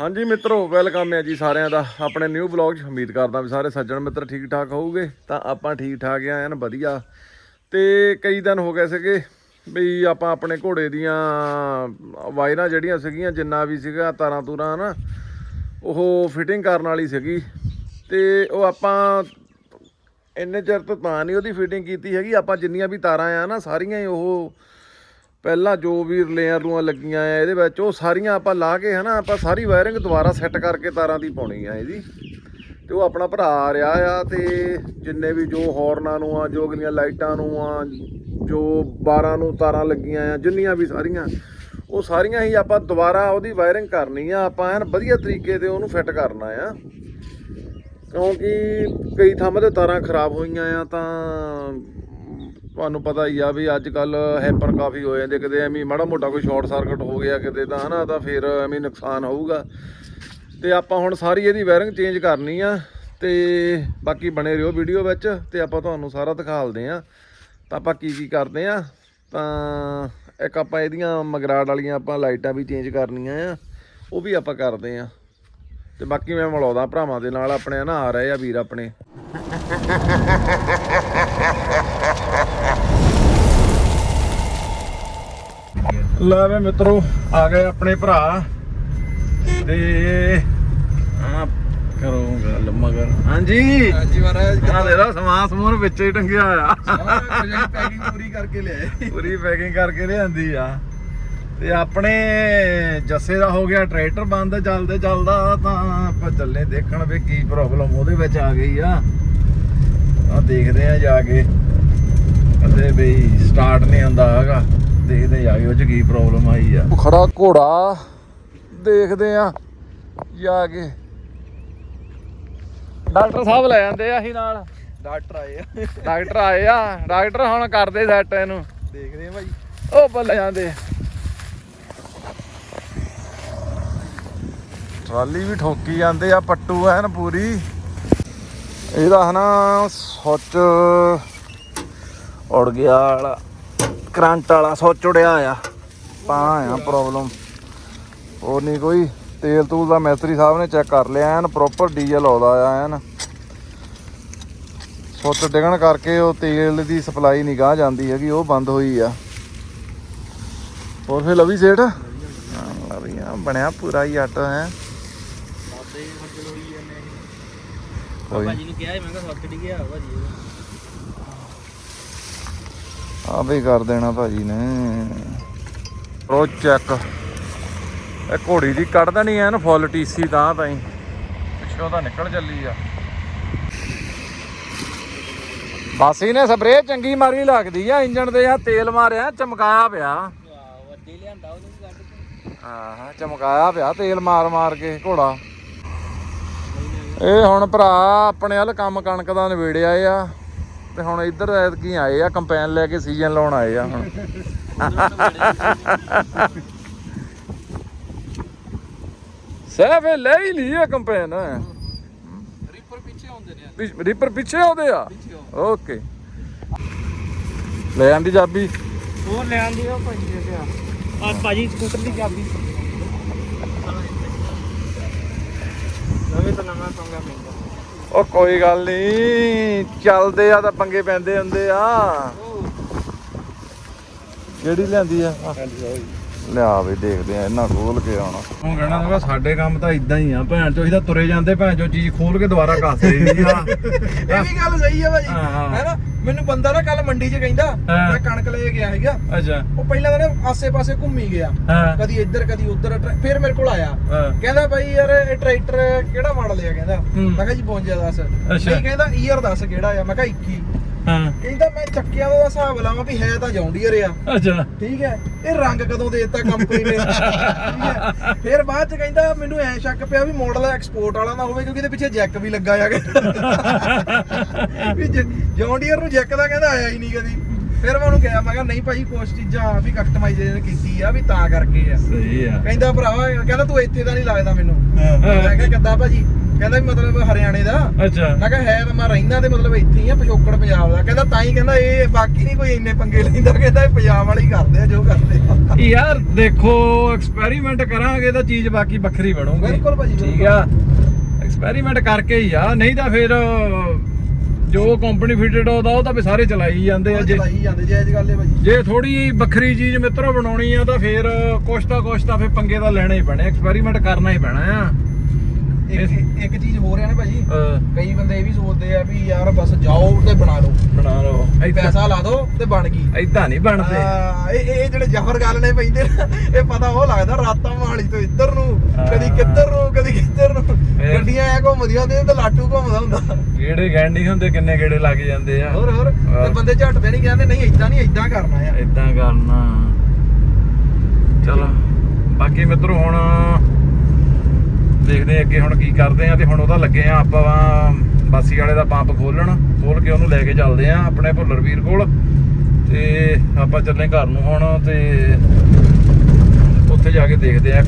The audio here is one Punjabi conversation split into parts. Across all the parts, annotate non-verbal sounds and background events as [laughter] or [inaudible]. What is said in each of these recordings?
ਹਾਂਜੀ ਮਿੱਤਰੋ ਵੈਲਕਮ ਹੈ ਜੀ ਸਾਰਿਆਂ ਦਾ। ਆਪਣੇ ਨਿਊ ਬਲੌਗ 'ਚ ਉਮੀਦ ਕਰਦਾ ਵੀ ਸਾਰੇ ਸੱਜਣ ਮਿੱਤਰ ਠੀਕ ਠਾਕ ਹੋਊਗੇ। ਤਾਂ ਆਪਾਂ ਠੀਕ ਠਾਕ ਆ ਐਨ ਵਧੀਆ। ਤੇ ਕਈ ਦਿਨ ਹੋ ਗਏ ਸੀਗੇ ਵੀ ਆਪਾਂ ਆਪਣੇ ਘੋੜੇ ਦੀਆਂ ਵਾਇਰਾਂ ਜਿਹੜੀਆਂ ਸੀਗੀਆਂ, ਜਿੰਨਾ ਵੀ ਸੀਗਾ ਤਾਰਾਂ ਤੂਰਾਂ ਨਾ ਉਹ ਫਿਟਿੰਗ ਕਰਨ ਵਾਲੀ ਸੀਗੀ। ਤੇ ਉਹ ਆਪਾਂ ਇੰਨੇ ਚਿਰ ਤੋਂ ਤਾਂ ਨਹੀਂ ਉਹਦੀ ਫਿਟਿੰਗ ਕੀਤੀ ਹੈਗੀ। ਆਪਾਂ ਜਿੰਨੀਆਂ ਵੀ ਤਾਰਾਂ ਆ ਨਾ, ਸਾਰੀਆਂ ਹੀ ਉਹ ਪਹਿਲਾਂ ਜੋ ਵੀ ਲੇਅਰ ਰੂਆਂ ਲੱਗੀਆਂ ਆ, ਇਹਦੇ ਵਿੱਚ ਉਹ ਸਾਰੀਆਂ ਆਪਾਂ ਲਾ ਕੇ ਹਨਾ, ਆਪਾਂ ਸਾਰੀ ਵਾਇਰਿੰਗ ਦੁਬਾਰਾ ਸੈੱਟ ਕਰਕੇ ਤਾਰਾਂ ਦੀ ਪਾਉਣੀ ਆ ਇਹਦੀ। ਤੇ ਉਹ ਆਪਣਾ ਭਰਾ ਆ ਰਿਹਾ ਆ ਤੇ ਜਿੰਨੇ ਵੀ ਜੋ ਹਾਰਨਾਂ ਨੂੰ ਆ, ਜੋ ਅਗਲੀਆਂ ਲਾਈਟਾਂ ਨੂੰ ਆ, ਜੋ 12 ਨੂੰ ਤਾਰਾਂ ਲੱਗੀਆਂ ਆ, ਜਿੰਨੀਆਂ ਵੀ ਸਾਰੀਆਂ, ਉਹ ਸਾਰੀਆਂ ਹੀ ਆਪਾਂ ਦੁਬਾਰਾ ਉਹਦੀ ਵਾਇਰਿੰਗ ਕਰਨੀ ਆ। ਆਪਾਂ ਐਨ ਵਧੀਆ ਤਰੀਕੇ ਤੇ ਉਹਨੂੰ ਫਿੱਟ ਕਰਨਾ ਆ। ਕਿਉਂਕਿ ਕਈ ਥਾਵਾਂ ਤੇ ਤਾਰਾਂ ਖਰਾਬ ਹੋਈਆਂ ਆ ਤਾਂ ਤੁਹਾਨੂੰ ਪਤਾ ਹੀ ਆ ਵੀ ਅੱਜ ਕੱਲ ਹੈਪਰ ਕਾਫੀ ਹੋ ਜਾਂਦੇ ਕਿਤੇ ਐਵੇਂ ਮਾੜਾ ਮੋਟਾ ਕੋਈ ਸ਼ਾਰਟ ਸਰਕਟ ਹੋ ਗਿਆ, ਕਿਤੇ ਤਾਂ ਹਨਾ, ਤਾਂ ਫਿਰ ਐਵੇਂ ਨੁਕਸਾਨ ਹੋਊਗਾ। ਤੇ ਆਪਾਂ ਹੁਣ ਸਾਰੀ ਇਹਦੀ ਵਾਇਰਿੰਗ ਚੇਂਜ ਕਰਨੀ ਆ ਤੇ ਬਾਕੀ ਬਣੇ ਰਹੋ ਵੀਡੀਓ ਵਿੱਚ ਤੇ ਆਪਾਂ ਤੁਹਾਨੂੰ ਸਾਰਾ ਦਿਖਾਲਦੇ ਆ। ਤਾਂ ਆਪਾਂ ਕੀ ਕੀ ਕਰਦੇ ਆ, ਤਾਂ ਇੱਕ ਆਪਾਂ ਇਹਦੀਆਂ ਮਗਰਾੜ ਵਾਲੀਆਂ ਆਪਾਂ ਲਾਈਟਾਂ ਵੀ ਚੇਂਜ ਕਰਨੀਆਂ ਆ, ਉਹ ਵੀ ਆਪਾਂ ਕਰਦੇ ਆ। ਤੇ ਬਾਕੀ ਮੈਂ ਮਿਲਾਉਂਦਾ ਭਰਾਵਾਂ ਦੇ ਨਾਲ ਆਪਣੇ ਨਾ ਆ ਰਹੇ ਆ ਵੀਰ ਆਪਣੇ। ਲੈ ਵੇ ਮਿੱਤਰੋ ਆ ਗਏ ਆਪਣੇ ਭਰਾ ਤੇ ਆ ਕਰੋ ਗੱਲ ਮਗਰ। ਹਾਂਜੀ। ਹਾਂਜੀ ਮਹਾਰਾਜ ਆ ਦੇ ਦਾ ਸਮਾਨ ਸਮੂਨ ਵਿੱਚ ਹੀ ਟੰਗਿਆ ਆ ਪੈਕਿੰਗ ਪੂਰੀ ਕਰਕੇ ਲਿਆਏ। ਪੂਰੀ ਪੈਕਿੰਗ ਕਰਕੇ ਲਿਆਂਦੀ ਆ। ਤੇ ਆਪਣੇ ਜੱਸੇ ਦਾ ਹੋ ਗਿਆ ਟਰੈਕਟਰ ਬੰਦ ਚੱਲਦੇ ਚੱਲਦਾ ਤਾਂ ਆਪਾਂ ਚੱਲੇ ਦੇਖਣ ਵੀ ਕੀ ਪ੍ਰੋਬਲਮ ਉਹਦੇ ਵਿੱਚ ਆ ਗਈ ਆ। ਆ ਦੇਖਦੇ ਆ ਜਾ ਕੇ। ਕਹਿੰਦੇ ਬਈ ਸਟਾਰਟ ਨਹੀਂ ਹੁੰਦਾ ਹੈਗਾ। ਦੇਖਦੇ ਕੇ ਉਹ ਚ ਕੀ ਪ੍ਰੋਬਲਮ ਆਈ ਆ? ਖੜਾ ਘੋੜਾ ਦੇਖਦੇ ਆ ਜਾ ਕੇ। ਡਾਕਟਰ ਸਾਹਿਬ ਲੈ ਜਾਂਦੇ ਆ ਅਸੀਂ ਨਾਲ। ਡਾਕਟਰ ਆਏ ਆ। ਡਾਕਟਰ ਆਏ ਆ। ਡਾਕਟਰ ਹੁਣ ਕਰਦੇ ਸੈੱਟ ਇਹਨੂੰ। ਦੇਖਦੇ ਆ ਭਾਈ ਉਹ ਬੱਲੇ ਜਾਂਦੇ। ਟਰਾਲੀ ਵੀ ਠੋਕੀ ਜਾਂਦੇ ਆ ਪੱਟੂ ਐਨ ਪੂਰੀ। ਇਹਦਾ ਹਨਾ ਸੁੱਚ ਉੜ ਗਿਆ ਵਾਲਾ। ਕਰੰਟ ਵਾਲਾ ਸੁੱਚ ਉੜਿਆ ਆ। ਤਾਂ ਆ ਪ੍ਰੋਬਲਮ ਹੋਰ ਨਹੀਂ ਕੋਈ ਤੇਲ ਤੂਲ ਦਾ ਮੈਸਤਰੀ ਸਾਹਿਬ ਨੇ ਚੈੱਕ ਕਰ ਲਿਆ ਐਨ ਪ੍ਰੋਪਰ ਡੀਜ਼ਲ ਆਉਂਦਾ ਆ ਐਨ। ਸੁੱਚ ਡਿੱਗਣ ਕਰਕੇ ਉਹ ਤੇਲ ਦੀ ਸਪਲਾਈ ਨਹੀਂ ਗਾਹ ਜਾਂਦੀ ਹੈਗੀ ਉਹ ਬੰਦ ਹੋਈ ਆ। ਹੋਰ ਫੇ ਲਵੀ ਸੇਠ? ਲਵੀਆਂ ਬਣਿਆ ਪੂਰਾ ਹੀ ਆਟੋ ਹੈ। ਕੋਈ ਭਾਜੀ ਨੂੰ। ਕਿਹਾ ਮੈਂ ਕਿਹਾ ਸੱਟ ਡਿੱਗਿਆ ਭਾਜੀ ਆ ਕਰ ਦੇਣਾ ਭਾਜੀ ਨੇ। ਰੋ ਚੈੱਕ ਇਹ ਘੋੜੀ ਦੀ ਕੱਢ ਦੇਣੀ ਐ ਨਾ ਫੁੱਲ ਟੀਸੀ ਤਾਂ ਤਾਈ। ਪਿੱਛੋਂ ਤਾਂ ਨਿਕਲ ਚੱਲੀ ਆ। ਬਸ ਇਹਨੇ ਸਪਰੇਅ ਚੰਗੀ ਮਾਰੀ ਲੱਗਦੀ ਆ, ਇੰਜਣ ਤੇ ਆ ਤੇਲ ਮਾਰਿਆ, ਚਮਕਾਇਆ ਪਿਆ। ਵਾਹ ਲਿਆਂਦਾ ਉਹਨੂੰ ਕੱਢ ਕੇ ਹਾਂ ਚਮਕਾਇਆ ਪਿਆ ਤੇਲ ਮਾਰ ਮਾਰ ਕੇ ਘੋੜਾ। ਇਹ ਹੁਣ ਭਰਾ ਆਪਣੇ ਵੱਲ ਕੰਮ ਕਣਕ ਦਾ ਨਿਬੇੜਿਆ ਆ। ਤੇ ਹੁਣ ਇੱਧਰ ਐਤਕੀ ਆਏ ਆ ਕੰਪੈਨ ਲੈ ਕੇ ਸੀਜ਼ਨ ਲਾਉਣ ਆਏ ਆ ਹੁਣ। ਸਹਿਬ ਲੈ ਹੀ ਲਈ ਆ ਕੰਪੈਨ। ਰੀਪਰ ਪਿੱਛੇ ਆਉਂਦੇ ਨੇ ਰੀਪਰ ਪਿੱਛੇ ਆਉਂਦੇ ਆ? ਓਕੇ। ਲੈ ਆਂਦੀ ਚਾਬੀ। ਹੋਰ ਲੈ ਆਂਦੀ ਉਹ ਭਾਜੀ ਦੇ ਤੇ ਆ। ਭਾਜੀ ਸਕੂਟਰ ਦੀ ਚਾਬੀ। ਨਵੇਂ ਤਾਂ ਨਵਾਂ ਪੰਗਾ ਪੈਂਦਾ ਉਹ ਕੋਈ ਗੱਲ ਨਹੀਂ ਚੱਲਦੇ ਆ ਤਾਂ ਪੰਗੇ ਪੈਂਦੇ ਹੁੰਦੇ ਆ। ਕਿਹੜੀ ਲਿਆਂਦੀ ਆ? ਲਿਆ ਵੀ ਦੇਖਦੇ ਆ ਇਹਨਾਂ ਖੋਲ ਕੇ ਆਉਣਾ। ਹੁਣ ਕਹਿਣਾ ਹੈਗਾ ਸਾਡੇ ਕੰਮ ਤਾਂ ਇਦਾਂ ਹੀ ਆ ਭੈਣ ਚੋ ਅਸੀਂ ਤਾਂ ਤੁਰੇ ਜਾਂਦੇ ਭੈਣ ਚੋ ਚੀਜ਼ ਖੋਲ ਕੇ ਦੁਬਾਰਾ ਕੱਸ ਦੇਈਦੀ ਆ। ਇਹ ਵੀ ਗੱਲ ਸਹੀ ਹੈ ਭਾਜੀ। ਹੈਨਾ? ਮੈਨੂੰ ਬੰਦਾ ਨਾ ਕੱਲ ਮੰਡੀ 'ਚ ਕਹਿੰਦਾ ਹਾਂ। ਮੈਂ ਕਣਕ ਲੈ ਕੇ ਗਿਆ ਸੀਗਾ। ਅੱਛਾ। ਉਹ ਪਹਿਲਾਂ ਤਾਂ ਨਾ ਆਸੇ-ਪਾਸੇ ਘੁੰਮੀ ਗਿਆ। ਹਾਂ। ਕਦੀ ਇੱਧਰ ਕਦੀ ਉੱਧਰ ਟਰੈ- ਫਿਰ ਮੇਰੇ ਕੋਲ ਆਇਆ। ਹਾਂ। ਕਹਿੰਦਾ ਬਾਈ ਯਾਰ ਇਹ ਟਰੈਕਟਰ ਕਿਹੜਾ ਮਾਡਲ ਆ? ਕਹਿੰਦਾ। ਹੂੰ। ਮੈਂ ਕਿਹਾ ਜੀ 52 ਦੱਸ। ਅੱਛਾ। ਨਹੀਂ ਕਹਿੰਦਾ ਈਅਰ ਦੱਸ ਕਿਹੜਾ ਆ? ਮੈਂ ਕਿਹਾ 21 ਹਾਂ। ਕਹਿੰਦਾ ਮੈਂ ਚੱਕਿਆਂ ਦਾ ਹਿਸਾਬ ਲਾਵਾਂ ਵੀ ਹੈ ਤਾਂ ਜੌਂਡੀਅਰ ਆ। ਅੱਛਾ। ਠੀਕ ਹੈ ਇਹ ਰੰਗ ਕਦੋਂ ਦੇ ਦਿੱਤਾ ਕੰਪਨੀ ਨੇ? ਠੀਕ ਹੈ। ਫਿਰ ਬਾਅਦ ਚ ਕਹਿੰਦਾ ਮੈਨੂੰ ਐ ਸ਼ੱਕ ਪਿਆ ਵੀ ਮਾਡਲ ਐਕਸਪੋਰਟ ਵਾਲਾ ਨਾ ਹੋਵੇ ਕਿਉਂਕਿ ਇਹਦੇ ਪਿੱਛੇ ਜੈਕ ਵੀ ਲੱਗਾ ਆ। ਵੀ ਜੌਂਡੀਅਰ ਨੂੰ ਜੈਕ ਦਾ ਕਹਿੰਦਾ ਆਇਆ ਹੀ ਨਹੀਂ ਕਦੀ। ਫਿਰ ਮੈਂ ਉਹਨੂੰ ਕਿਹਾ ਮੈਂ ਕਿਹਾ ਨਹੀਂ ਭਾਈ ਕੁਛ ਚੀਜ਼ਾਂ ਵੀ ਕਸਟਮਾਈਜ਼ੇਸ਼ਨ ਕੀਤੀ ਆ ਵੀ ਤਾਂ ਕਰਕੇ ਆ। ਸਹੀ ਆ। ਕਹਿੰਦਾ ਭਰਾਵਾ ਕਹਿੰਦਾ ਤੂੰ ਇੱਥੇ ਦਾ ਨਹੀਂ ਲੱਗਦਾ ਮੈਨੂੰ। ਮੈਂ ਕਿਹਾ ਕਿੱਦਾਂ ਭਾਜੀ? ਕਹਿੰਦਾ ਵੀ ਮਤਲਬ ਹਰਿਆਣੇ ਦਾ। ਅੱਛਾ। ਮੈਂ ਕਿਹਾ ਹੈ ਤਾਂ ਮੈਂ ਰਹਿਣਾ ਤੇ ਮਤਲਬ ਇੱਥੇ ਹੀ ਆ ਪਿਛੋਕੜ ਪੰਜਾਬ ਦਾ। ਕਹਿੰਦਾ ਤਾਂ ਹੀ ਕਹਿੰਦਾ ਇਹ ਬਾਕੀ ਨਹੀਂ ਕੋਈ ਇੰਨੇ ਪੰਗੇ ਲੈਂਦਾ ਕਹਿੰਦਾ ਇਹ ਪੰਜਾਬ ਵਾਲੇ ਹੀ ਕਰਦੇ ਆ ਜੋ ਕਰਦੇ ਆ। ਯਾਰ ਦੇਖੋ ਐਕਸਪੈਰੀਮੈਂਟ ਕਰਾਂਗੇ ਤਾਂ ਚੀਜ਼ ਬਾਕੀ ਵੱਖਰੀ ਬਣੂਗੀ। ਬਿਲਕੁਲ ਭਾਜੀ, ਠੀਕ ਆ। ਐਕਸਪੈਰੀਮੈਂਟ ਕਰਕੇ ਹੀ ਆ ਨਹੀਂ ਤਾਂ ਫਿਰ ਜੋ ਕੰਪਨੀ ਫਿਟਡ ਉਹਦਾ ਉਹ ਤਾਂ ਵੀ ਸਾਰੇ ਚਲਾਈ ਜਾਂਦੇ ਆ ਜੇ ਚਲਾਈ ਜਾਂਦੇ ਜੇ ਅੱਜ ਗੱਲ ਹੈ ਭਾਜੀ। ਜੇ ਥੋੜੀ ਵੱਖਰੀ ਚੀਜ਼ ਮਿੱਤਰੋ ਬਣਾਉਣੀ ਆ ਤਾਂ ਫਿਰ ਕੁਛ ਤਾਂ ਕੁਛ ਤਾਂ ਫਿਰ ਪੰਗੇ ਤਾਂ ਲੈਣੇ ਹੀ ਪੈਣੇ ਐਕਸਪੈਰੀਮੈਂਟ ਕਰਨਾ ਹੀ ਪੈਣਾ ਆ। ਇੱਕ ਇੱਕ ਚੀਜ਼ ਹੋਰ ਆ ਨਾ ਭਾਜੀ ਕਈ ਬੰਦੇ ਇਹ ਵੀ ਸੋਚਦੇ ਆ ਵੀ ਯਾਰ ਬਸ ਜਾਓ ਤੇ ਬਣਾ ਲਓ। ਬਣਾ ਲਓ। ਪੈਸਾ ਲਾ ਦਿਓ ਤੇ ਬਣ ਗਈ। ਐਦਾਂ ਨਹੀਂ ਬਣਦੇ। ਇਹ ਇਹ ਜਿਹੜੇ ਜ਼ਫਰ ਗੱਲ ਨੇ ਪੈਂਦੇ ਨਾ, ਇਹ ਪਤਾ ਉਹ ਲੱਗਦਾ ਰਾਤਾਂ ਮਹਾਲੀ ਤੋਂ ਇੱਧਰ ਨੂੰ ਕਦੀ ਕਿੱਧਰ ਨੂੰ ਕਦੀ ਕਿੱਧਰ ਨੂੰ। ਫਿਰ? ਗੱਡੀਆਂ ਐ ਘੁੰਮਦੀਆਂ ਹੁੰਦੀਆਂ ਤੇ ਲਾਟੂ ਘੁੰਮਦਾ ਹੁੰਦਾ। ਕਿਹੜੇ ਗੈਂਡੀ ਹੁੰਦੇ ਕਿੰਨੇ ਗੇੜੇ ਲੱਗ ਜਾਂਦੇ ਆ। ਹੋਰ ਹੋਰ। ਹਾਂ। ਤੇ ਬੰਦੇ ਝਟਦੇ ਨਹੀਂ ਕਹਿੰਦੇ ਨਹੀਂ ਇਦਾਂ ਨਹੀਂ ਇਦਾਂ ਕਰਨਾ ਆ। ਇਦਾਂ ਕਰਨਾ। ਚਲੋ। ਬਾਕੀ ਮਿੱਤਰੋ ਹੁਣ ਦੇਖਦੇ ਅੱਗੇ ਹੁਣ ਕੀ ਕਰਦੇ ਆ ਤੇ ਹੁਣ ਉਹਦਾ ਲੱਗੇ ਆ ਆਪਾਂ ਬਾਸੀ ਵਾਲੇ ਦਾ ਪੰਪ ਖੋਲਣ ਖੋਲ ਕੇ ਉਹਨੂੰ ਲੈ ਕੇ ਚੱਲਦੇ ਆ ਆਪਣੇ ਭੁੱਲਰ ਵੀਰ ਕੋਲ ਤੇ ਆਪਾਂ ਚੱਲੇ ਘਰ ਨੂੰ ਹੁਣ ਤੇ ਉੱਥੇ ਜਾ ਕੇ ਦੇਖਦੇ ਆ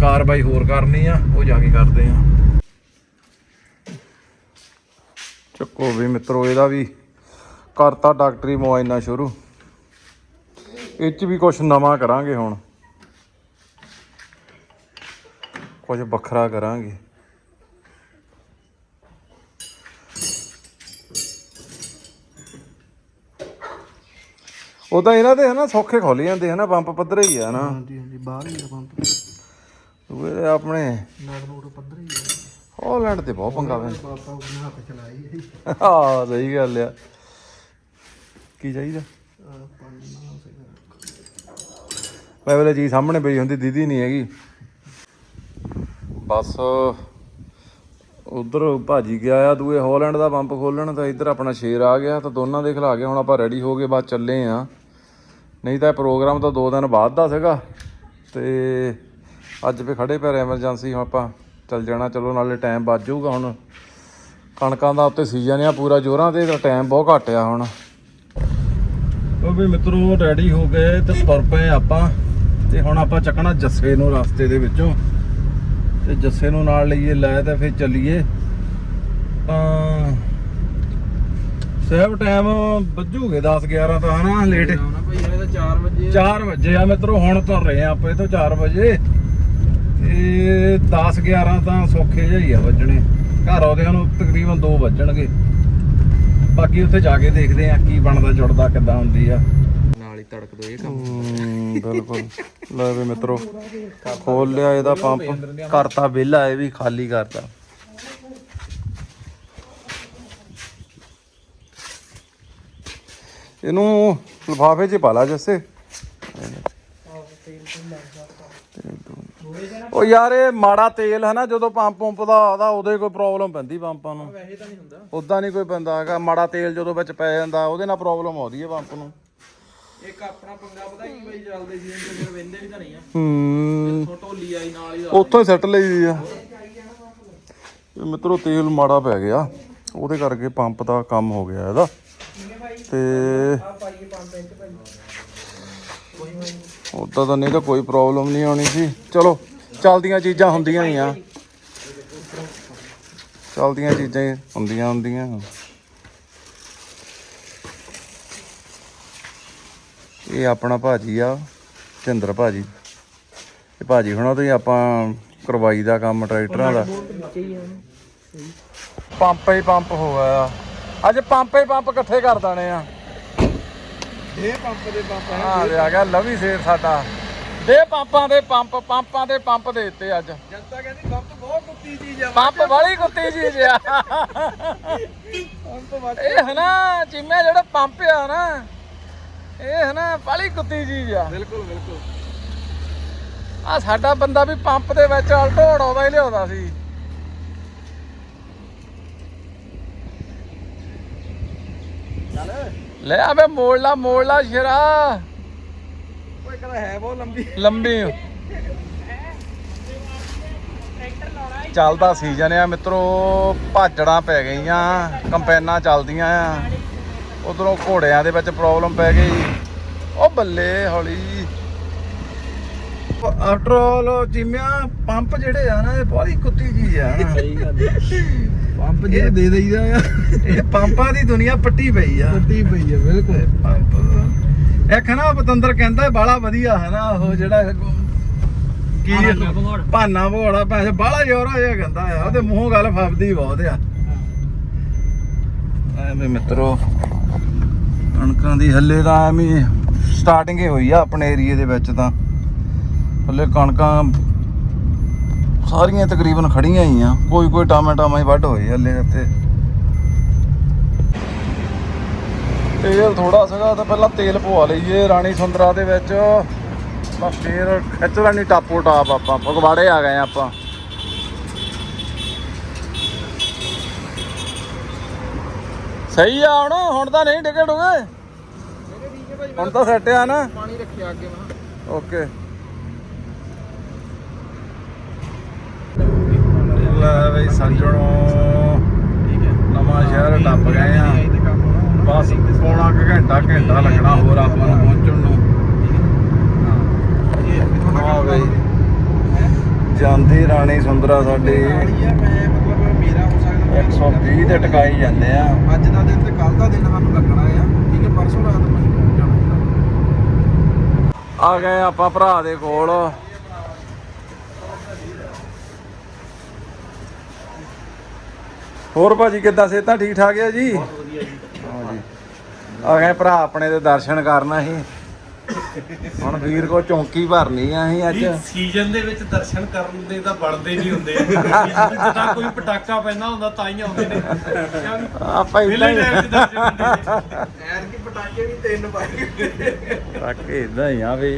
ਕਾਰਵਾਈ ਹੋਰ ਕਰਨੀ ਆ, ਉਹ ਜਾ ਕੇ ਕਰਦੇ ਆ ਚੱਕੋ ਵੀ ਮਿੱਤਰੋ, ਇਹਦਾ ਵੀ ਕਰਤਾ ਡਾਕਟਰੀ ਮੁਆਇਨਾ ਸ਼ੁਰੂ। ਇਹ ਚ ਵੀ ਕੁਝ ਨਵਾਂ ਕਰਾਂਗੇ ਹੁਣ। ਕੁਝ ਵੱਖਰਾ ਕਰਾਂਗੇ। ਉਹ ਤਾਂ ਇਹਨਾਂ ਦੇ ਹਨਾ ਸੌਖੇ ਖੋਲ ਜਾਂਦੇ ਹਨਾ ਪੰਪ ਪੱਧਰੇ ਹੀ ਆ ਨਾ ਹਾਂਜੀ ਹਾਂਜੀ ਬਾਹਰ ਹੀ ਆ ਪੰਪ। ਦੂਏ ਆਪਣੇ ਨਾੜ ਨੋੜ ਪੱਧਰ ਹੀ ਹਾਲੈਂਡ ਤੇ ਬਹੁਤ ਪੰਗਾ ਪੈਂਦਾ। ਪਾਪਾ ਉਹਨੇ ਹੱਥ ਚਲਾਈ ਹਾਂ ਸਹੀ ਗੱਲ ਆ। ਕੀ ਚਾਹੀਦਾ? ਮੈਂ ਵੇਲੇ ਜੀ ਸਾਹਮਣੇ ਪਈ ਹੁੰਦੀ ਦੀਦੀ ਨਹੀਂ ਹੈਗੀ। ਬਸ ਉਧਰ ਭਾਜੀ ਗਿਆ ਆ, ਦੂਏ ਹਾਲੈਂਡ ਦਾ ਪੰਪ ਖੋਲਣ, ਤਾਂ ਇੱਧਰ ਆਪਣਾ ਸ਼ੇਰ ਆ ਗਿਆ, ਤਾਂ ਦੋਨਾਂ ਦੇ ਖਿਲਾ ਕੇ ਹੁਣ ਆਪਾਂ ਰੈਡੀ ਹੋ ਗਏ ਬਾਅਦ ਚੱਲੇ ਆ। ਨਹੀਂ ਤਾਂ ਇਹ ਪ੍ਰੋਗਰਾਮ ਤਾਂ 2 ਦਿਨ ਬਾਅਦ ਦਾ ਸੀਗਾ, ਤੇ ਅੱਜ ਵੀ ਖੜੇ ਰਹੇ ਐਮਰਜੈਂਸੀ ਹੁਣ ਆਪਾਂ ਚੱਲ ਜਾਣਾ, ਚਲੋ ਨਾਲੇ ਟਾਈਮ ਬਚ ਜਾਊਗਾ ਹੁਣ। ਕਣਕਾਂ ਦਾ ਉੱਤੇ ਸੀਜ਼ਨ ਆ ਪੂਰਾ ਜੋਰਾਂ ਤੇ, ਤਾਂ ਟਾਈਮ ਬਹੁਤ ਘੱਟ ਆ ਹੁਣ। ਉਹ ਵੀ ਮਿੱਤਰੋ ਰੈਡੀ ਹੋ ਗਏ ਤੇ ਤੁਰ ਪਏ ਆਪਾਂ, ਤੇ ਹੁਣ ਆਪਾਂ ਚੱਕਣਾ ਜੱਸੇ ਨੂੰ ਰਸਤੇ ਦੇ ਵਿੱਚੋਂ। ਤੇ ਜੱਸੇ ਨੂੰ ਨਾਲ ਲਈਏ ਲੈ ਤੇ ਫਿਰ ਚੱਲੀਏ। ਤਾਂ ਸਹਿਬ ਟਾਈਮ ਵੱਜੂਗੇ 10 11 ਤਾਂ ਹਨਾ ਲੇਟ ਨਾ ਭਾਈ ਹਲੇ ਤਾਂ 4 ਵਜੇ 4 ਵਜੇ ਆ ਮਿੱਤਰੋ ਹੁਣ ਤੁਰ ਰਹੇ ਆ ਆਪਾਂ ਇਥੋਂ 4 ਵਜੇ। ਤੇ 10 11 ਤਾਂ ਸੌਖੇ ਜਿਹੇ ਹੀ ਆ ਵੱਜਣੇ। ਘਰ ਆਉਂਦੇ ਨੂੰ ਤਕਰੀਬਨ 2 ਵੱਜਣਗੇ। ਬਾਕੀ ਉੱਥੇ ਜਾ ਕੇ ਦੇਖਦੇ ਆ ਕੀ ਬਣਦਾ ਜੁੜਦਾ ਕਿੱਦਾਂ ਹੁੰਦੀ ਆ। ਹੀ ਤੜਕ ਦੋ ਇਹ ਕੰਮ? ਹਮ, ਬਿਲਕੁਲ। ਲੈ ਵੀ ਮਿੱਤਰੋ ਖੋਲ ਲਿਆ ਇਹਦਾ ਪੰਪ। ਕਰਤਾ ਵਿਹਲਾ ਇਹ ਵੀ ਖਾਲੀ ਕਰਤਾ। ਇਹਨੂੰ ਲਿਫਾਫੇ 'ਚ ਪਾ ਲਾ ਜੱਸੇ। ਉਹ ਯਾਰ ਇਹ ਮਾੜਾ ਤੇਲ ਹੈ ਨਾ ਜਦੋਂ ਪੰਪ ਪੰਪ ਦਾ ਆਦਾ ਉਦੋਂ ਹੀ ਕੋਈ ਪ੍ਰੋਬਲਮ ਪੈਂਦੀ ਪੰਪਾਂ ਨੂੰ। ਵੈਸੇ ਤਾਂ ਨਹੀਂ ਹੁੰਦਾ। ਉਦਾਂ ਨਹੀਂ ਕੋਈ ਪੈਂਦਾ ਹੈਗਾ। ਮਾੜਾ ਤੇਲ ਜਦੋਂ ਵਿੱਚ ਪੈ ਜਾਂਦਾ ਉਹਦੇ ਨਾਲ ਪ੍ਰੋਬਲਮ ਆਉਂਦੀ ਹੈ ਪੰਪ ਨੂੰ। ਇੱਕ ਆਪਣਾ ਪੰਗਾ ਪਤਾ ਕੀ ਬਾਈ ਚੱਲਦੇ ਸੀ ਤੇ ਫਿਰ ਵੰਦੇ ਵੀ ਤਾਂ ਨਹੀਂ ਆ। ਹੂੰ। ਥੋ ਢੋਲੀ ਆਈ ਨਾਲ ਹੀ ਉੱਥੋਂ ਹੀ ਸੱਟ ਲਈ ਆ। ਇਹ ਮਿੱਤਰੋ ਤੇਲ ਮਾੜਾ ਪੈ ਗਿਆ। ਉਹਦੇ ਕਰਕੇ ਪੰਪ ਦਾ ਕੰਮ ਹੋ ਗਿਆ ਇਹਦਾ। ਤੇ ਪਾਈਏ 5 ਇੰਚ ਭਾਈ ਉਦਾਂ ਤਾਂ ਨਹੀਂ ਤਾਂ ਕੋਈ ਪ੍ਰੋਬਲਮ ਨਹੀਂ ਆਉਣੀ ਸੀ। ਚਲੋ ਚੱਲਦੀਆਂ ਚੀਜ਼ਾਂ ਹੁੰਦੀਆਂ ਹੀ ਆ। ਚੱਲਦੀਆਂ ਚੀਜ਼ਾਂ ਹੁੰਦੀਆਂ ਹੁੰਦੀਆਂ। ਇਹ ਆਪਣਾ ਭਾਜੀ ਆ ਚੰਦਰ ਭਾਜੀ। ਇਹ ਭਾਜੀ ਹੁਣਾਂ ਤੋਂ ਹੀ ਆਪਾਂ ਕਰਵਾਈ ਦਾ ਕੰਮ ਟਰੈਕਟਰਾਂ ਦਾ। ਪੰਪ ਹੀ ਪੰਪ ਹੋ ਗਿਆ ਅੱਜ ਪੰਪ ਹੀ ਪੰਪ ਇਕੱਠੇ ਕਰ ਦੇਣੇ ਆ। ਇਹ ਪੰਪ ਦੇ ਪੰਪ ਹਾਂ ਆ ਗਿਆ ਲਵੀ ਸੇਰ ਸਾਡਾ। ਦੇ ਪੰਪਾਂ ਦੇ ਪੰਪ ਪੰਪਾਂ ਦੇ ਪੰਪ ਦੇ ਦਿੱਤੇ ਅੱਜ। ਜਨਤਾ ਕਹਿੰਦੀ ਪੰਪ ਬਹੁਤ ਕੁੱਤੀ ਚੀਜ਼ ਆ। ਪੰਪ ਵਾਲੀ ਕੁੱਤੀ ਚੀਜ਼ ਆ। ਇਹ ਹੈ ਨਾ ਚੀਮੇ ਜਿਹੜਾ ਪੰਪ ਆ ਨਾ ਇਹ ਹੈ ਨਾ ਬਾਲੀ ਕੁੱਤੀ ਚੀਜ਼ ਆ। ਬਿਲਕੁਲ ਬਿਲਕੁਲ। ਆ ਸਾਡਾ ਬੰਦਾ ਵੀ ਪੰਪ ਦੇ ਵਿੱਚ ਆਲਟੋ ਉਡਾਉਂਦਾ ਹੀ ਲਿਆਉਂਦਾ ਸੀ। ਚੱਲ। ਲੈ ਆਵੇ ਮੋੜ ਲਾ ਮੋੜ ਲਾ ਸ਼ੇਰਾ। ਓਏ ਕਹਿੰਦਾ ਹੈ ਬਹੁਤ ਲੰਬੀ। ਲੰਬੀ। ਚੱਲਦਾ ਸੀਜ਼ਨ ਆ ਮਿੱਤਰੋ ਭਾਜੜਾਂ ਪੈ ਗਈਆਂ ਕੰਪੈਨਾਂ ਚੱਲਦੀਆਂ ਆ। ਉਧਰੋਂ ਘੋੜਿਆਂ ਦੇ ਵਿੱਚ ਪ੍ਰੋਬਲਮ ਪੈ ਗਈ। ਉਹ ਬੱਲੇ ਹੌਲੀ। ਆਫਟਰ ਆਲ ਜਿਮਿਆ ਪੰਪ ਜਿਹੜੇ ਆ ਨਾ ਇਹ ਬੜੀ ਕੁੱਤੀ ਚੀਜ਼ ਆ। ਪੰਪ ਜੇ ਦੇ ਦਈਦਾ ਆ। ਇਹ ਪੰਪਾਂ ਦੀ ਦੁਨੀਆ ਪੱਟੀ ਪਈ ਆ। ਟੁੱਟੀ ਪਈ ਆ ਬਿਲਕੁਲ। ਪੰਪ। ਇੱਕ ਨਾ ਪਤੰਦਰ ਕਹਿੰਦਾ ਬਾਲਾ ਵਧੀਆ ਹੈ ਨਾ ਉਹ ਜਿਹੜਾ ਕੀ ਭਾਨਾ ਭੋੜਾ ਪੈਸੇ ਬਾਲਾ ਜ਼ੋਰਾ ਜਿਹਾ ਕਹਿੰਦਾ ਆ। ਉਹਦੇ ਮੂੰਹੋਂ ਗੱਲ ਫੱਬਦੀ ਬਹੁਤ ਆ। ਐਵੇਂ ਮਿੱਤਰੋ ਕਣਕਾਂ ਦੀ ਹੱਲੇ ਤਾਂ ਐਵੇਂ ਸਟਾਰਟਿੰਗ ਹੀ ਹੋਈ ਆ ਆਪਣੇ ਏਰੀਏ ਦੇ ਵਿੱਚ ਤਾਂ। ਹੱਲੇ ਕਣਕਾਂ ਸਾਰੀਆਂ ਤਕਰੀਬਨ ਖੜੀਆਂ ਹੀ ਆ। ਕੋਈ ਕੋਈ ਟਾਮਾ ਟਾਮਾ ਹੀ ਵੱਢ ਹੋਏ ਹੱਲੇ ਇੱਥੇ। ਤੇਲ ਥੋੜਾ ਸੀਗਾ, ਤਾਂ ਪਹਿਲਾਂ ਤੇਲ ਪਵਾ ਲਈਏ ਰਾਣੀ ਸੁੰਦਰਾ ਦੇ ਵਿੱਚ। ਬਸ ਫੇਰ ਖਿੱਚ ਲੈਣੀ ਟਾਪੋ ਟਾਪ ਆਪਾਂ, ਫਗਵਾੜੇ ਆ ਗਏ ਆਪਾਂ। ਸਹੀ ਆ ਹੁਣ ਹੁਣ ਤਾਂ ਨਹੀਂ ਡਿੱਗੇ ਡੁਗੇ। ਹੁਣ ਤਾਂ ਸੈੱਟ ਆ ਨਾ। ਪਾਣੀ ਰੱਖਿਆ ਅੱਗੇ ਮੈਂ। ਓਕੇ। ਲੈ ਬਈ ਸੱਜਣੋ। ਠੀਕ ਹੈ। ਨਵਾਂ ਸ਼ਹਿਰ ਟੱਪ ਗਏ ਆ। ਬਸ ਪੌਣਾ ਕੁ ਘੰਟਾ ਘੰਟਾ ਲੱਗਣਾ ਹੋਰ ਆਪਾਂ ਨੂੰ ਪਹੁੰਚਣ ਨੂੰ। ਹਾਂ। ਇਹ ਥੋੜਾ ਹਾਂ ਕੰਮ ਬਈ। ਹੈ? ਜਾਂਦੀ ਰਾਣੀ ਸੁੰਦਰਾ ਸਾਡੀ। ਮੈਂ ਮਤਲਬ ਮੇਰਾ 120 ਤੇ ਟਕਾਈ ਜਾਂਦੇ ਆ। ਅੱਜ ਦਾ ਦਿਨ ਤੇ ਕੱਲ ਦਾ ਦਿਨ ਸਾਨੂੰ ਲੱਗਣਾ ਆ। ਠੀਕ ਹੈ ਪਰਸੋਂ ਰਾਤ ਨੂੰ ਅਸੀਂ ਪਹੁੰਚ ਜਾਣਾ ਆ ਗਏ ਆਪਾਂ ਭਰਾ ਦੇ ਕੋਲ। ਹੋਰ ਭਾਜੀ ਕਿੱਦਾਂ ਸਿਹਤਾਂ? ਠੀਕ ਠਾਕ ਆ ਜੀ? ਬਹੁਤ ਵਧੀਆ ਜੀ। ਆ ਗਏ ਭਰਾ ਆਪਣੇ ਦੇ ਦਰਸ਼ਨ ਕਰਨਾ ਸੀ ਹੁਣ ਵੀਰ ਕੋ ਚੌਂਕੀ ਭਰਨੀ ਆ ਅਸੀਂ ਅੱਜ। ਸੀਜ਼ਨ ਦੇ ਵਿੱਚ ਦਰਸ਼ਨ ਕਰਨ ਦੇ ਤਾਂ ਬਣਦੇ ਨਹੀਂ ਹੁੰਦੇ ਜਦੋਂ ਕੋਈ ਪਟਾਕਾ ਪੈਂਦਾ ਹੁੰਦਾ ਤਾਂ ਹੀ ਆਉਂਦੇ ਨੇ। ਆਪਾਂ ਇਦਾਂ ਹੀ। 'ਚ ਦਰਸ਼ਨ ਹੁੰਦੇ ਨੇ। ਐਰ ਕੀ ਪਟਾਕੇ ਵੀ ਤਿੰਨ ਪਾਏ ਰੱਖ ਇਦਾਂ ਹੀ ਆ ਵੀ।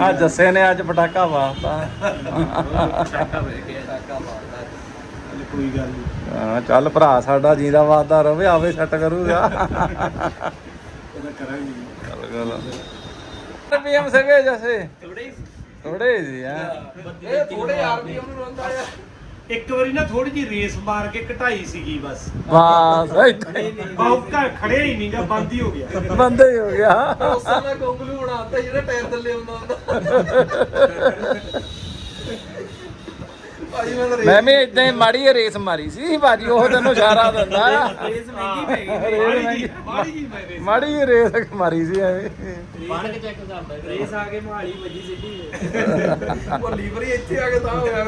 ਆ ਜੱਸੇ ਨੇ ਅੱਜ ਪਟਾਕਾ ਵਾਤਾ ਕੋਈ ਗੱਲ ਨਹੀਂ ਹਾਂ ਚੱਲ ਭਰਾ ਸਾਡਾ ਜੀਂਦਾ ਵਾਦਾ ਰਵੇ ਆਵੇ ਸੈੱਟ ਕਰੂਗਾ। ਕਰਾਂਗੇ। ਗੱਲ ਗੱਲ। ਪੀਐਮ ਸਗੇ ਜੈਸੇ। ਥੋੜੇ ਥੋੜੇ ਜੀ ਆ ਇਹ ਥੋੜੇ ਆਰਪੀਐਮ ਨੂੰ ਰੋਂਦਾ ਆ। ਇੱਕ ਵਾਰੀ ਨਾ ਥੋੜੀ ਜੀ ਰੇਸ ਮਾਰ ਕੇ ਘਟਾਈ ਸੀਗੀ ਬਸ। ਬਸ ਬਾਉਕਾ ਖੜਿਆ ਹੀ ਨਹੀਂਗਾ ਬੰਦ ਹੀ ਹੋ ਗਿਆ। ਬੰਦੇ ਹੀ ਹੋ ਗਿਆ। ਉਸਾਂ ਦਾ ਗੋਂਗਲੂ ਬਣਾਤਾ ਜਿਹੜਾ ਟਾਇਰ ਥੱਲੇ ਆਉਂਦਾ ਹੁੰਦਾ। [laughs] ਭਾਜੀ ਮੈਂ ਵੀ ਇਦਾਂ ਹੀ ਮਾੜੀ ਰੇਸ ਮਾਰੀ ਸੀ ਬਾਜੀ ਉਹ ਤੈਨੂੰ ਇਸ਼ਾਰਾ [laughs] ਦਿੰਦਾ। ਆ ਰੇਸ ਮਹਿੰਗੀ ਪੈ ਗਈ ਰੇਸ ਮਾੜੀ। ਜੀ ਮਾੜੀ ਜੀ ਮੈਂ ਰੇਸ ਮਾੜੀ ਜਿਹੀ ਰੇਸ ਮਾਰੀ ਸੀ ਐਵੇਂ। ਬਣ ਕੇ ਚੈੱਕ ਕਰਦਾ ਰੇਸ ਆ ਕੇ ਮਹਾਲੀ ਵੱਜੀ ਸਿੱਧੀ। [laughs] ਉਹ ਲੀਵਰ ਇੱਥੇ ਆ ਕੇ ਤਾਂ ਹੋਇਆ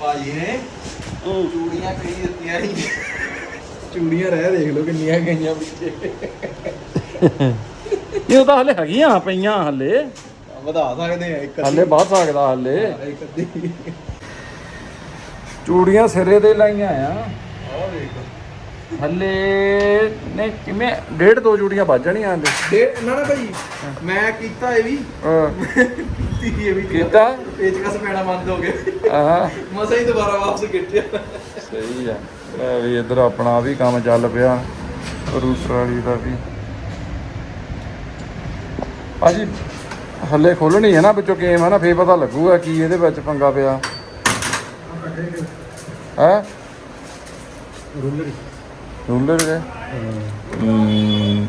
ਭਾਜੀ ਨੇ ਚੂੜੀਆਂ ਕਈ ਦਿੱਤੀਆਂ ਸੀ। ਚੂੜੀਆਂ ਰਹਿ ਦੇਖ ਲਓ ਕਿੰਨੀਆਂ ਗਈਆਂ ਪਿੱਛੇ। ਇਹ ਤਾਂ ਹਲੇ ਹੈਗੀਆਂ ਪਈਆਂ ਹਲੇ। ਵਧਾ ਸਕਦੇ ਆ ਇੱਕ ਹਲੇ ਬਾਹਰ ਸਕਦਾ ਹਲੇ। ਇੱਕ ਅੱਧੀ। ਚੂੜੀਆਂ ਸਿਰੇ ਤੇ ਲਾਈਆਂ ਆ। ਆਹ ਦੇਖ ਹੱਲੇ ਨੇ ਕਿਵੇਂ? ਡੇਢ ਦੋ ਚੂੜੀਆਂ ਵੱਜ ਜਾਣੀਆਂ ਹਲੇ। ਦੇ ਨਾ ਨਾ ਭਾਈ ਮੈਂ ਕੀਤਾ ਇਹ ਵੀ। ਕੀਤੀ ਇਹ ਵੀ। ਕੀਤਾ? ਪੇਚਕਸ ਪੈਣਾ ਬੰਦ ਹੋ ਗਏ। ਆਹ। ਮਸਾ ਹੀ ਦੁਬਾਰਾ ਵਾਪਸ ਗਿੱਟਿਆ ਸਹੀ ਆ। ਲੈ ਵੀ ਇੱਧਰ ਆਪਣਾ ਵੀ ਕੰਮ ਚੱਲ ਪਿਆ। ਰੂਟਰ ਵਾਲੀ ਦਾ ਵੀ। ਭਾਜੀ ਹੱਲੇ ਖੋਲਣੀ ਹੈ ਨਾ ਵਿੱਚੋਂ ਗੇਮ ਹੈ ਨਾ ਫੇਰ ਪਤਾ ਲੱਗੂਗਾ ਕੀ ਇਹਦੇ ਵਿੱਚ ਪੰਗਾ ਪਿਆ। ਹੈ? ਰੂਲਰ ਰੂਲਰ ਹੂੰ।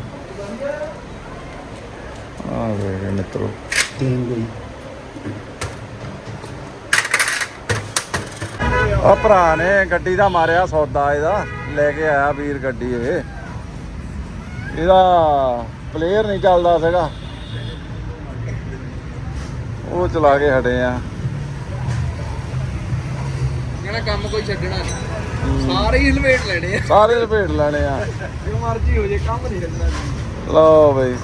ਆ ਵੇ ਮਿੱਤਰੋ। ਤੀਨ ਗਈ ਆ ਭਰਾ ਨੇ ਗੱਡੀ ਦਾ ਮਾਰਿਆ ਸੌਦਾ ਇਹਦਾ ਲੈ ਕੇ ਆਇਆ ਵੀਰ ਗੱਡੀ ਇਹ। ਇਹਦਾ ਪਲੇਅਰ ਨਹੀਂ ਚੱਲਦਾ ਸੀਗਾ। ਉਹ ਚਲਾ ਕੇ ਹਟੇ ਆ। ਕਹਿੰਦਾ ਕੰਮ ਕੋਈ ਛੱਡਣਾ ਨਹੀਂ। ਸਾਰੇ ਹੀ ਹਲਵੇਟ ਲੈਣੇ ਆ। ਸਾਰੇ ਲਪੇਟ ਲੈਣੇ ਆ। ਜੋ ਮਰਜ਼ੀ ਹੋ ਜੇ ਕੰਮ ਨਹੀਂ ਛੱਡਣਾ ਲਓ ਬਈ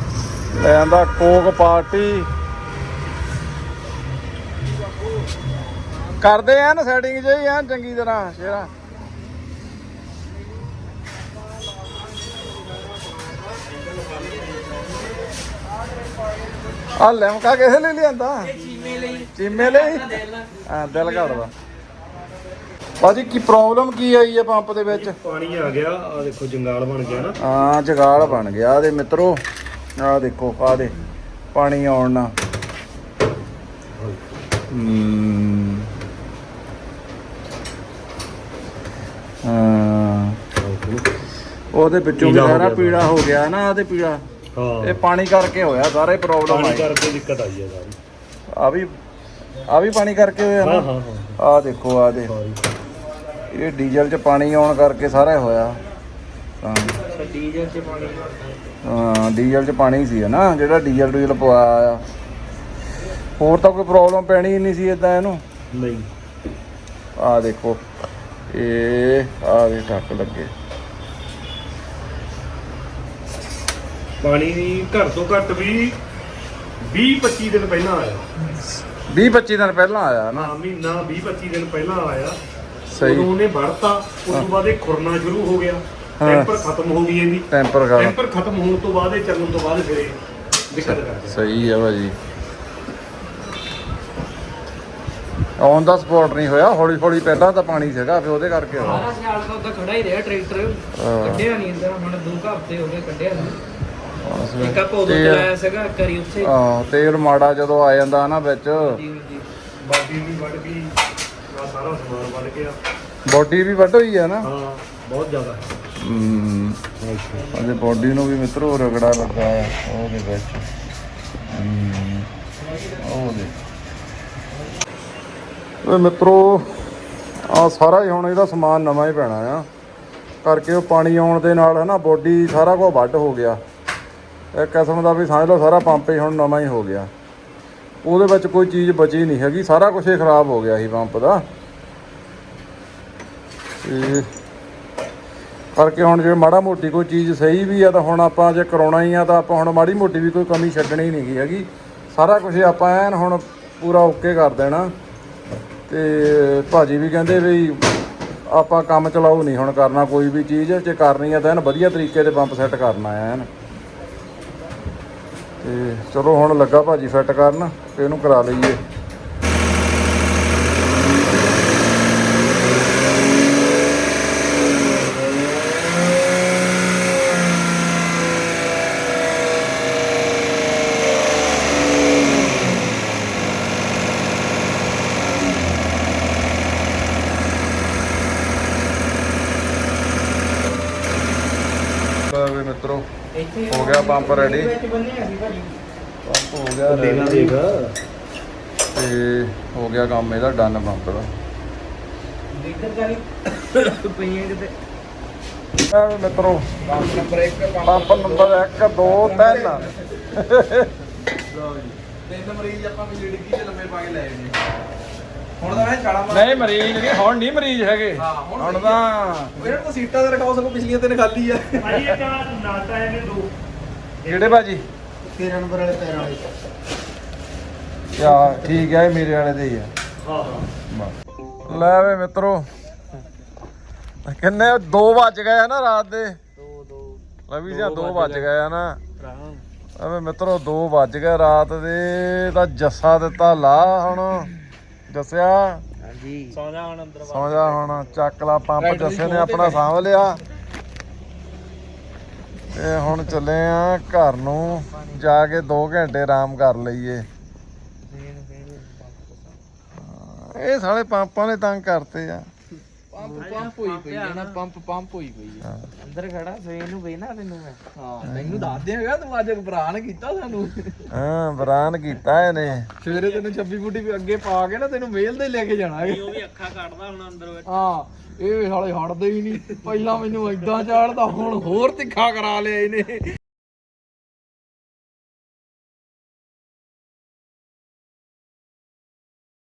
ਲੈ ਆਂਦਾ ਕੋਕ ਪਾਰਟੀ। ਕਰਦੇ ਆ ਨਾ ਸੈਟਿੰਗ ਜਿਹੀ ਆ ਚੰਗੀ ਤਰ੍ਹਾਂ ਸ਼ੇਰਾ। ਆ ਲੈਮਕਾ ਕਿਸੇ ਲਈ ਲਿਆਂਦਾ? ਚੀਮੇ ਲਈ। ਚੀਮੇ ਲਈ? ਹਾਂ ਦਿਲ ਘੜਦਾ ਬਾਜੀ ਕੀ ਪ੍ਰੋਬਲਮ ਕੀ ਆਈ ਹੈ ਪੰਪ ਦੇ ਵਿੱਚ? ਪਾਣੀ ਆ ਗਿਆ। ਆ ਦੇਖੋ ਜੰਗਾਲ ਬਣ ਗਿਆ ਨਾ। ਹਾਂ ਜਗਾੜ ਬਣ ਗਿਆ। ਦੇ ਮਿੱਤਰੋ ਆਹ ਦੇਖੋ ਆ ਦੇ ਪਾਣੀ ਆਉਣ ਨਾਲ। ਹਾਂ। ਉਹਦੇ ਵਿੱਚੋਂ ਸਾਰਾ ਗਿਆ। ਪੀਲਾ ਹੋ ਗਿਆ ਨਾ ਉਹਦੇ ਪੀਲਾ। ਹਾਂ। ਇਹ ਪਾਣੀ ਕਰਕੇ ਹੋਇਆ ਸਾਰੇ ਪ੍ਰੋਬਲਮ ਪਾਣੀ ਆਈ ਕਰਕੇ ਦਿੱਕਤ ਆਈ ਹੈ ਸਾਰੀ। ਆ ਵੀ ਆ ਵੀ ਪਾਣੀ ਕਰਕੇ ਹੋਇਆ ਹਾਂ ਨਾ? ਹਾਂ ਹਾਂ ਆ ਦੇਖੋ ਆ ਦੇ। ਸਾਰੀ ਇਹ ਡੀਜ਼ਲ 'ਚ ਪਾਣੀ ਆਉਣ ਕਰਕੇ ਸਾਰਾ ਹੋਇਆ। ਹਾਂ। ਡੀਜ਼ਲ ਚ ਪਾਣੀ ਹਾਂ ਡੀਜ਼ਲ 'ਚ ਪਾਣੀ ਸੀ ਨਾ ਜਿਹੜਾ ਡੀਜ਼ਲ ਡੂਜ਼ਲ ਪਵਾਇਆ ਆ ਹੋਰ ਤਾਂ ਕੋਈ ਪ੍ਰੋਬਲਮ ਪੈਣੀ ਹੀ ਨਹੀਂ ਸੀ ਇਦਾਂ ਇਹਨੂੰ। ਨਹੀਂ। ਆ ਦੇਖੋ ਇਹ ਆ ਦੇ ਟੱਕ ਲੱਗੇ। ਪਾਣੀ ਘਰ ਤੋਂ ਘੱਟ ਵੀ 20 25 ਦਿਨ ਪਹਿਲਾਂ ਆਇਆ। 20 25 ਦਿਨ ਪਹਿਲਾਂ ਆਇਆ ਨਾ। ਮਹੀਨਾ 20 25 ਦਿਨ ਪਹਿਲਾਂ ਆਇਆ। ਸਹੀ। ਉਦੋਂ ਉਹਨੇ ਵੜਤਾ ਉਸ ਤੋਂ ਬਾਅਦ ਇਹ ਖੁਰਨਾ ਸ਼ੁਰੂ ਹੋ ਗਿਆ। ਟੈਂਪਰ ਖਤਮ ਹੋ ਗਈ ਇਹਦੀ। ਟੈਂਪਰ ਖਤਮ। ਹੋਣ ਤੋਂ ਬਾਅਦ ਇਹ ਚੱਲਣ ਤੋਂ ਬਾਅਦ ਫਿਰ ਇਹ ਦਿੱਕਤ ਕਰ ਗਿਆ ਸਹੀ ਹੈ ਭਾਜੀ। ਔਨ ਦਾ ਸਪੋਰਟ ਨਹੀਂ ਹੋਇਆ। ਹੌਲੀ ਹੌਲੀ ਪਹਿਲਾਂ ਤਾਂ ਪਾਣੀ ਸੀਗਾ ਫਿਰ ਉਹਦੇ ਕਰਕੇ ਹੋਇਆ। ਸਾਰਾ ਸਿਆਲ ਤਾਂ ਖੜਾ ਹੀ ਰਿਹਾ ਟਰੈਕਟਰ। ਕੱਢਿਆ ਨਹੀਂ ਅੰਦਰ ਹੁਣ ਦੋ ਹਫ਼ਤੇ ਹੋ ਗਏ ਕੱਢਿਆ ਨਹੀਂ। ਇੱਕ ਆਪਾਂ ਉਦੋਂ ਤੇਲ- ਚਲਾਇਆ ਸੀਗਾ ਕਰੀ ਉੱਥੇ। ਹਾਂ, ਤੇਲ ਮਾੜਾ ਜਦੋਂ ਆ ਜਾਂਦਾ ਨਾ ਵਿੱਚ। ਜੀ ਜੀ ਬਾਡੀ ਵੀ ਵੱਢ ਗਈ ਆ ਸਾਰਾ ਸਮਾਨ ਵੱਢ ਗਿਆ। ਬੋਡੀ ਵੀ ਵੱਡ ਹੋਈ ਹੈ ਨਾ? ਹਾਂ ਬਹੁਤ ਜ਼ਿਆਦਾ। ਹੂੰ। ਉਹਦੇ ਬੋਡੀ ਨੂੰ ਵੀ ਮਿੱਤਰੋ ਰਗੜਾ ਲੱਗਾ ਆ ਉਹਦੇ ਵਿੱਚ। ਹੂੰ ਉਹਦੇ ਓਏ ਮਿੱਤਰੋ ਆ ਸਾਰਾ ਹੀ ਹੁਣ ਇਹਦਾ ਸਮਾਨ ਨਵਾਂ ਹੀ ਪੈਣਾ ਆ। ਕਰਕੇ ਉਹ ਪਾਣੀ ਆਉਣ ਦੇ ਨਾਲ ਹੈ ਨਾ ਬੋਡੀ ਸਾਰਾ ਕੁਝ ਵੱਡ ਹੋ ਗਿਆ। ਇੱਕ ਕਿਸਮ ਦਾ ਵੀ ਸਮਝ ਲਓ, ਸਾਰਾ ਪੰਪ ਹੀ ਹੁਣ ਨਵਾਂ ਹੀ ਹੋ ਗਿਆ। ਉਹਦੇ ਵਿੱਚ ਕੋਈ ਚੀਜ਼ ਬਚੀ ਨਹੀਂ ਹੈਗੀ, ਸਾਰਾ ਕੁਝ ਹੀ ਖਰਾਬ ਹੋ ਗਿਆ ਸੀ ਪੰਪ ਦਾ। ਤੇ ਕਰਕੇ ਹੁਣ ਜੇ ਮਾੜਾ ਮੋਟੀ ਕੋਈ ਚੀਜ਼ ਸਹੀ ਵੀ ਆ, ਤਾਂ ਹੁਣ ਆਪਾਂ ਜੇ ਕਰਾਉਣਾ ਹੀ ਆ, ਤਾਂ ਆਪਾਂ ਹੁਣ ਮਾੜੀ ਮੋਟੀ ਵੀ ਕੋਈ ਕਮੀ ਛੱਡਣੀ ਨਹੀਂ ਗੀ ਹੈਗੀ। ਸਾਰਾ ਕੁਝ ਆਪਾਂ ਐਨ ਹੁਣ ਪੂਰਾ ਓਕੇ ਕਰ ਦੇਣਾ। ਤੇ ਭਾਜੀ ਵੀ ਕਹਿੰਦੇ ਵੀ ਆਪਾਂ ਕੰਮ ਚਲਾਓ ਨਹੀਂ ਹੁਣ ਕਰਨਾ, ਕੋਈ ਵੀ ਚੀਜ਼ ਜੇ ਕਰਨੀ ਆ, ਤਾਂ ਐਨ ਵਧੀਆ ਤਰੀਕੇ 'ਤੇ ਪੰਪ ਸੈੱਟ ਕਰਨਾ ਆ ਐਨ। ਤੇ ਚਲੋ ਹੁਣ ਲੱਗਾ ਭਾਜੀ ਫਿੱਟ ਕਰਨ ਤੇ ਇਹਨੂੰ ਕਰਾ ਲਈਏ ਲਓ ਵੀ ਮਿੱਤਰੋ ਇੱਥੇ ਹੋ ਗਿਆ ਪੰਪ ਰੈਡੀ ਪੰਪ ਹੋ ਗਿਆ ਦੇਣਾ ready ਦੇਗਾ ਤੇ ਹੋ ਗਿਆ ਕੰਮ ਇਹਦਾ ਡਨ ਪੰਪ ਦਾ। ਲੀਟਰ ਕਾਲੀ ਪਈਆਂ ਕਿਤੇ ਵੀ ਮਿੱਤਰੋ ਪੰਪ ਨੰਬਰ 1 ਪੰਪ ਨੰਬਰ 1 2 3 ਤਿੰਨ ਮਰੀਜ਼ ਆਪਾਂ ਵੀ ਡਿੱਗੀ ਚ ਲੰਮੇ ਪਾ ਕੇ ਲੈ ਆਏ ਹੁਣ ਤਾਂ ਮੈਂ ਛਾਲਾ ਮਾਰ ਨਹੀਂ ਮਰੀਜ਼ ਨਹੀਂ ਹੁਣ ਨਹੀਂ ਮਰੀਜ਼ ਹੈਗੇ। ਹਾਂ, ਹੁਣ ਹੁਣ ਤਾਂ ਇਹਨਾਂ ਤਾਂ ਸੀਟਾਂ ਤੇ ਰਖਾਓ ਸਗੋਂ ਪਿਛਲੀਆਂ ਤਿੰਨ ਖਾਲੀ ਆ। ਭਾਜੀ ਇਹ ਕਾ ਨਾਟਾ ਇਹਨੇ ਦੋ। ਕਿਹੜੇ ਭਾਜੀ? 13 ਨੰਬਰ ਵਾਲੇ ਪੈਰਾਂ ਵਾਲੇ। ਯਾ ਠੀਕ ਹੈ ਇਹ ਮੇਰੇ ਵਾਲੇ ਦੇ ਹੀ ਆ। ਹਾਂ ਹਾਂ। ਲੈ ਵੇ ਮਿੱਤਰੋ ਕਿੰਨੇ 2 ਵੱਜ ਗਏ ਆ ਨਾ ਰਾਤ ਦੇ। ਦੋ ਦੋ। ਲਵੀ ਜੀ 2 ਵੱਜ ਗਏ। ਆ ਨਾ। ਐਵੇਂ ਮਿੱਤਰੋ 2 ਵੱਜ ਗਏ ਰਾਤ ਦੇ ਤਾਂ ਜੱਸਾ ਦਿੱਤਾ ਲਾ ਹੁਣ। ਜੱਸਿਆ ਹਾਂਜੀ। ਸੌ ਜਾ ਹੁਣ ਅੰਦਰ ਸੌ ਜਾ ਹੁਣ ਚੱਕ ਲਾ ਪੰਪ ਜੱਸੇ ਨੇ ਆਪਣਾ ਸਾਂਭ ਲਿਆ। ਤੇ ਹੁਣ ਚੱਲੇ ਆ ਘਰ ਨੂੰ ਜਾ ਕੇ 2 ਘੰਟੇ ਆਰਾਮ ਕਰ ਲਈਏ। ਇਹ ਸਾਲੇ ਪੰਪਾਂ ਨੇ ਤੰਗ ਕਰਤੇ ਆ। ਪੰਪ ਪੰਪ ਹੋਈ ਪਈ ਹੈ ਨਾ ਪੰਪ ਪੰਪ ਹੋਈ ਪਈ ਹੈ। ਅੰਦਰ ਖੜਾ ਸਵੇਰ ਨੂੰ ਵੇਨਾ ਤੈਨੂੰ ਮੈਂ। ਹਾਂ ਤੈਨੂੰ ਦੱਸ ਦਿਆਂਗਾ ਤੂੰ ਅੱਜ ਬਰਾਨ ਕੀਤਾ ਸਾਨੂੰ। ਹਾਂ ਬਰਾਨ ਕੀਤਾ ਇਹਨੇ। ਸਵੇਰੇ ਤੈਨੂੰ 26 ਫੁੱਟੀ ਵੀ ਅੱਗੇ ਪਾ ਕੇ ਨਾ ਤੈਨੂੰ ਮੇਲ ਤੇ ਲੈ ਕੇ ਜਾਣਾ ਉਹ ਵੀ ਅੱਖਾਂ ਕੱਢਦਾ ਹੁਣ ਅੰਦਰ ਹਾਂ ਇਹ ਸਾਲੇ ਹਟਦੇ ਹੀ ਨਹੀਂ। ਪਹਿਲਾਂ ਮੈਨੂੰ ਏਦਾਂ ਚਾੜਦਾ ਹੁਣ ਹੋਰ ਤਿੱਖਾ ਕਰਾ ਲਿਆ ਇਹਨੇ।